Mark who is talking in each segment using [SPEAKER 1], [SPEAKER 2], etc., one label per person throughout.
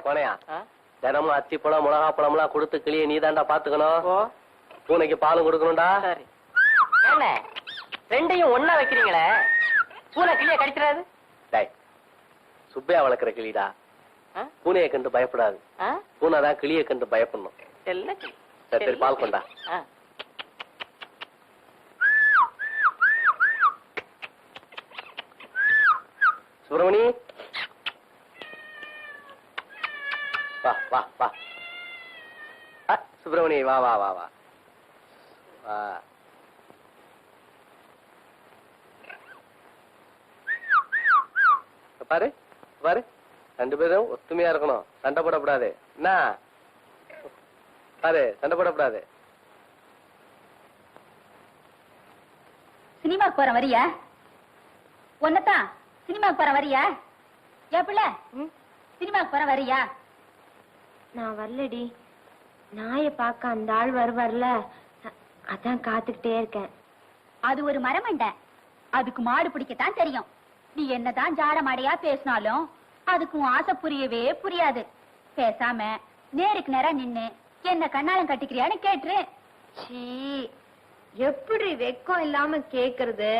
[SPEAKER 1] கோனையா? தினமும் அத்தி பழம் மிளகா பழம்லாம் கொடுத்து கிளிய நீ தாண்டா பாத்துக்கணும் பூனைக்கு பாலும் கொடுக்கணும்டா.
[SPEAKER 2] ரெண்டையும் ஒண்ணா வைக்கிறீங்களே? பூனை கிளிய கடிச்சிடாது
[SPEAKER 1] டேய் சுப்பையா வளர்க்குற கிளிடா? பூனையை கண்டு பயப்படாது.
[SPEAKER 2] ஆ?
[SPEAKER 1] பூனை தான் கிளியை கண்டு பயப்படணும். சரி, சரி, பால் கொண்டா. சுப்பிரமணி வா வா வா. சுப்பிரமணி வா வா வா வா. வா. பாரு பாரு. ரெண்டு பேரும் ஒத்துமையா இருக்கணும். சண்டை போடக்கூடாது. என்ன? பாரு சண்டை போடக்கூடாது.
[SPEAKER 3] சினிமாக்கு போற வரியா? ஒன்னதான் சினிமாக்கு போற வரியா? ஏ பிள்ளை? சினிமாக்கு போற வரியா?
[SPEAKER 4] நான் வரலடி. நாயை பார்க்க அந்த ஆள் வருவார்ல அதான் காத்துக்கிட்டே இருக்கேன்.
[SPEAKER 3] அது ஒரு மரமண்ட. அதுக்கு மாடு பிடிக்கத்தான் தெரியும். நீ என்னதான் ஜாட மாடையா பேசினாலும் அதுக்கு உன் ஆசை புரியவே புரியாது. பேசாம நேருக்கு நேரா நின்னு என்ன கண்ணாலம் கட்டிக்கிறியான்னு கேட்டுரு.
[SPEAKER 4] சீ எப்படி வெக்கம் இல்லாம கேக்குறது?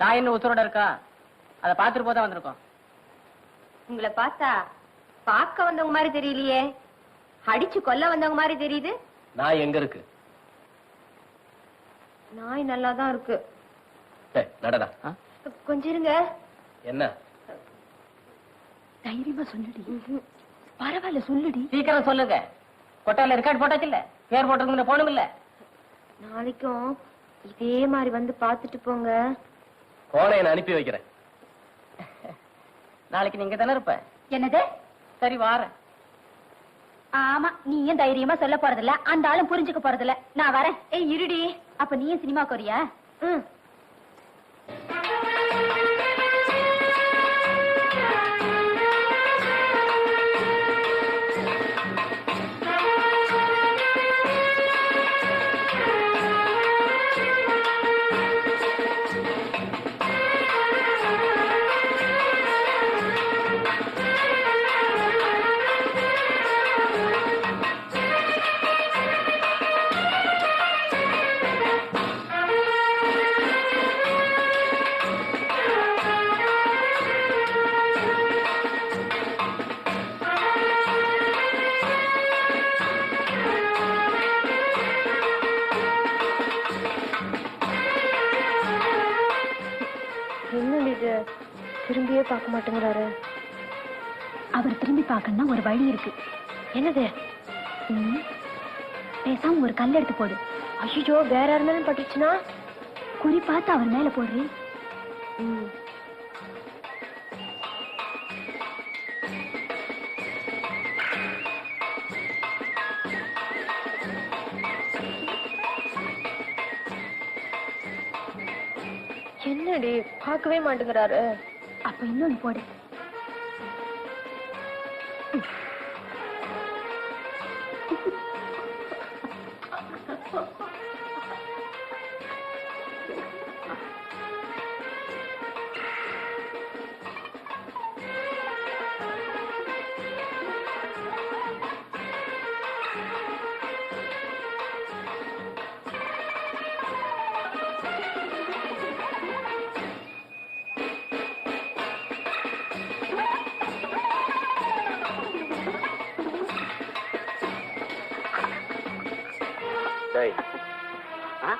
[SPEAKER 2] நான் இன்னும் உசுரோட இருக்கா? அதை பாத்துட்டு போதான் வந்திருக்கோம்.
[SPEAKER 4] உங்களை பார்த்தா பார்க்க வந்தவங்க மாதிரி தெரியலையே. அடிச்சு கொல்ல வந்தவங்க மாதிரி தெரியுது.
[SPEAKER 1] நான் எங்க இருக்கு?
[SPEAKER 4] நாய் நல்லா தான் இருக்கு.
[SPEAKER 1] டேய், நடடா.
[SPEAKER 4] கொஞ்சம் இருங்க.
[SPEAKER 1] என்ன?
[SPEAKER 3] தைரியமா சொல்லுடி. பரவாயில்ல சொல்லுடி.
[SPEAKER 2] சீக்கிரம் சொல்லுங்க. கொட்டால ரெக்கார்ட் போட்டாச்சு இல்ல பேர் போட்டதுக்கு போனும் இல்ல.
[SPEAKER 4] நாளைக்கும் இதே மாதிரி வந்து பார்த்துட்டு போங்க.
[SPEAKER 1] கோனையை நான் அனுப்பி வைக்கிறேன்.
[SPEAKER 2] நாளைக்கு நீங்க தானே இருப்ப?
[SPEAKER 3] என்னது?
[SPEAKER 2] சரி வாரேன்.
[SPEAKER 3] ஆமா நீயும் தைரியமா சொல்ல போறதில்ல? அந்த ஆளும் புரிஞ்சுக்க போறதில்ல. நான் வரேன்.
[SPEAKER 4] ஏய் இருடி.
[SPEAKER 3] அப்ப நீயும் சினிமா கோரியா
[SPEAKER 4] ம். பார்க்க மாட்டேங்கிறாரு.
[SPEAKER 3] அவர் திரும்பி பார்க்கணும்னா ஒரு வழி இருக்கு.
[SPEAKER 4] என்னது.
[SPEAKER 3] பேசாம ஒரு கல் எடுத்து போடு.
[SPEAKER 4] ஐயோ வேற யாருனாலும் பட்டுச்சுன்னா?
[SPEAKER 3] குறி பார்த்து அவர் மேல போடுறேன்
[SPEAKER 4] என்னடி பார்க்கவே மாட்டேங்கிறாரு.
[SPEAKER 3] அப்ப இன்னொன்னு போடு.
[SPEAKER 1] டேய்.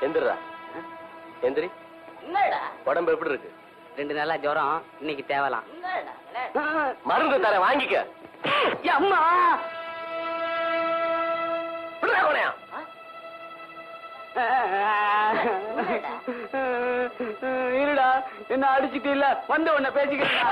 [SPEAKER 1] எந்திரா எந்திரி.
[SPEAKER 2] என்னடா?
[SPEAKER 1] உடம்பு எப்படி இருக்கு?
[SPEAKER 2] ரெண்டு நாளா ஜுரம். இன்னைக்கு தேவலாம்.
[SPEAKER 1] மருந்து தரேன் வாங்கிக்க.
[SPEAKER 2] அம்மா. இருடா என்ன அடிச்சுட்டு இல்ல வந்த உன்ன பேசிக்கிறேன்.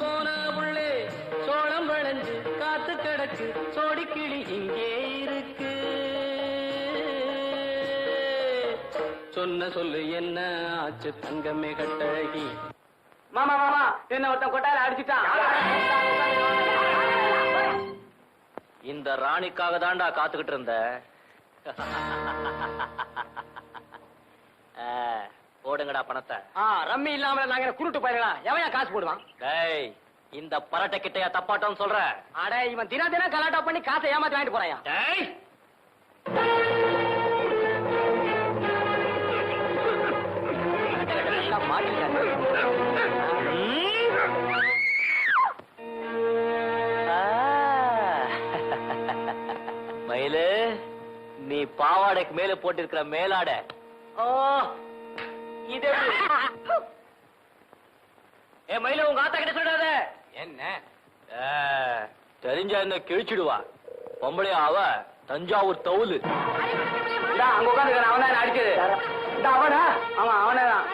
[SPEAKER 5] போன உள்ளே சோளம் விளைஞ்சு காத்து கிடக்கு. சோடிக்கிளி இங்கே இருக்கு. சொன்ன சொல்லு என்ன ஆச்சு தங்கமே கட்டழகி?
[SPEAKER 2] மாமா மாமா என்ன ஒருத்தன் கொட்டாயில அடிச்சுட்டான்?
[SPEAKER 5] இந்த ராணிக்காக தான்டா காத்துக்கிட்டு இருந்த. போடுங்கடா பணத்தை.
[SPEAKER 2] ரம்மி இல்லாம நாங்க குருட்டு போயிடலாம் எவன் காசு போடுவான்?
[SPEAKER 5] டேய் இந்த பரட்டை கிட்டையா தப்பாட்டம் சொல்ற.
[SPEAKER 2] அட இவன் தினம் தினம் கலாட்டா பண்ணி காசை ஏமாத்தி வாங்கிட்டு போறான்
[SPEAKER 5] டேய்! மயிலு நீ பாவாடைக்கு மேல போட்டிருக்கிற மேலாடை. ஓ இது? ஏ மயிலு உங்க ஆத்தா கிட்ட சொல்லாத
[SPEAKER 2] என்ன
[SPEAKER 5] தெரிஞ்சா என்ன கிழிச்சிடுவா பொம்பளை அவ தஞ்சாவூர் தவுலு
[SPEAKER 2] அங்க உட்காந்து அவன் தான் அடிச்சது அவனா அவன் அவனே தான்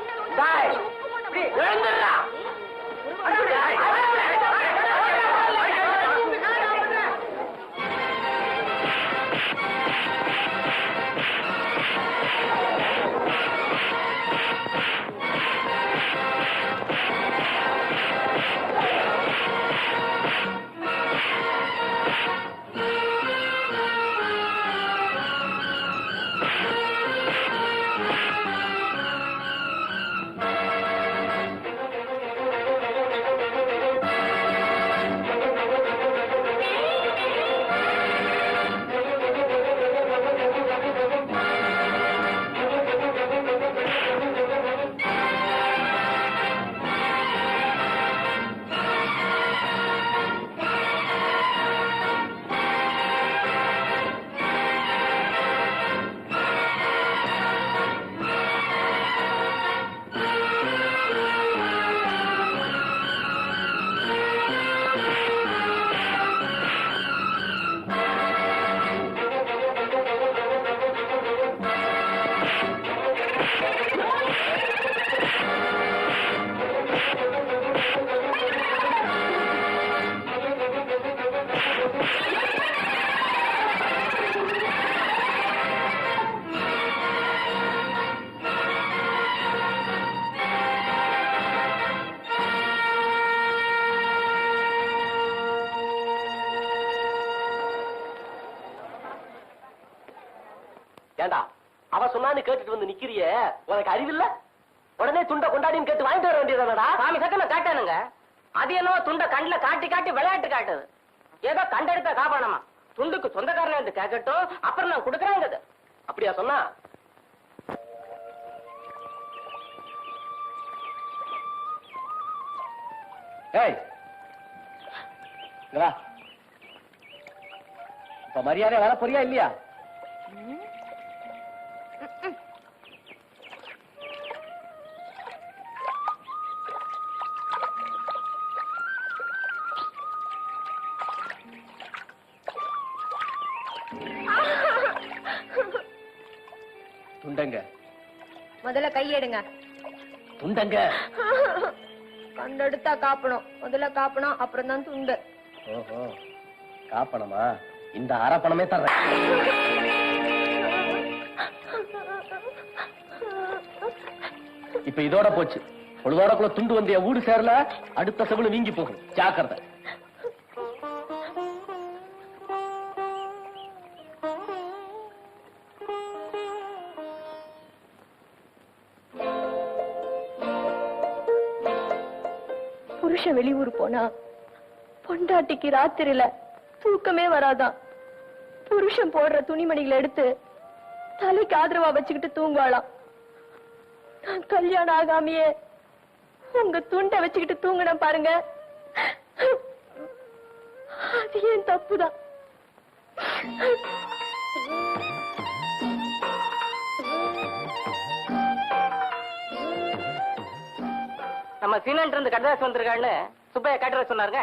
[SPEAKER 1] சொன்னான்னு கேட்டுட்டு வந்து நிக்கிறியே? உனக்கு அறிவில்ல? உடனே துண்ட கொண்டாடின்னு கேட்டு வாங்கிட்டு வர வேண்டியதானடா?
[SPEAKER 2] சாமி சத்தமா காட்டானுங்க. அது என்னவோ துண்ட கண்ணுல காட்டி காட்டி விளையாட்டு காட்டுது. ஏதோ கண்டெடுத்த காப்பானமா துண்டுக்கு சொந்தக்காரன் வந்து கேட்கட்டும் அப்புறம் நான் கொடுக்குறேங்க
[SPEAKER 1] அப்படியா சொன்னா? ஏய் இப்ப மரியாதை வர போறியா இல்லையா? துண்டங்க.
[SPEAKER 4] முதல்ல கையெடுங்க.
[SPEAKER 1] துண்டங்க.
[SPEAKER 4] கண்டெடுத்தா காப்பணும். முதல்ல காப்பணும் அப்புறம் தான் துண்டு.
[SPEAKER 1] ஓஹோ. காப்பணமா? இந்த அரப்பணமே தர்றேன். இப்ப இதோட போச்சு. பொழுதோடக்குள்ள துண்டு வந்து என் வீடு சேரல அடுத்த செவில வீங்கி போகும். ஜாக்கிரதை.
[SPEAKER 4] புருஷன் வெளியூர் போனா பொண்டாட்டிக்கு ராத்திரில தூக்கமே வராதான் புருஷன் போடுற துணிமணிகளை எடுத்து தலைக்கு ஆதரவா வச்சுக்கிட்டு தூங்குவாளாம். நான் கல்யாணம் ஆகாமையே உங்க துண்டை வச்சுக்கிட்டு தூங்கின பாருங்க. அது ஏன் தப்புதான்?
[SPEAKER 2] நம்ம சீனன்ட்டு இருந்து கட்டதாசி வந்திருக்கான்னு சுப்பையா கட்டுற சொன்னாருங்க.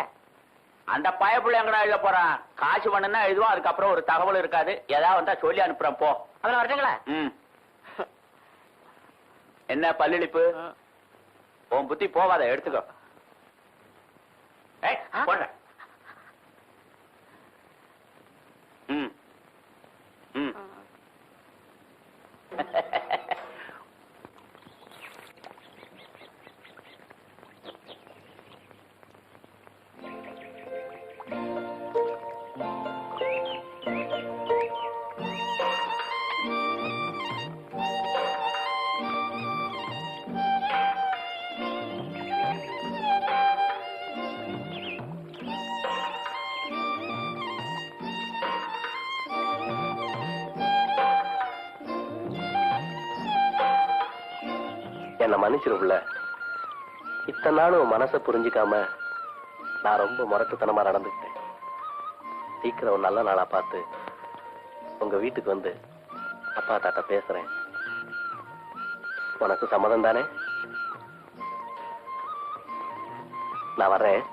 [SPEAKER 6] அந்த பயப்புள்ள எங்கடா எழுத போறான் காசு பண்ணுனா எழுதுவோம் அதுக்கப்புறம் ஒரு தகவல் இருக்காது. ஏதாவது வந்தா சொல்லி அனுப்புறேன் போ.
[SPEAKER 2] அதுல வரட்டுங்களா
[SPEAKER 6] ம். என்ன பல்லிழிப்பு? உன் புத்தி போவாத எடுத்துக்கோ. ஏய், போடுறேன்.
[SPEAKER 1] என்ன மன்னிச்சிருப்புல இத்தனை நாளும் மனசை புரிஞ்சுக்காம நான் ரொம்ப முரட்டுத்தனமா நடந்துக்கிட்டேன். சீக்கிரம் ஒரு நல்ல நாளா பார்த்து உங்க வீட்டுக்கு வந்து அப்பா தாத்தா பேசுறேன். உனக்கு சம்மதம் தானே? நான் வர்றேன்.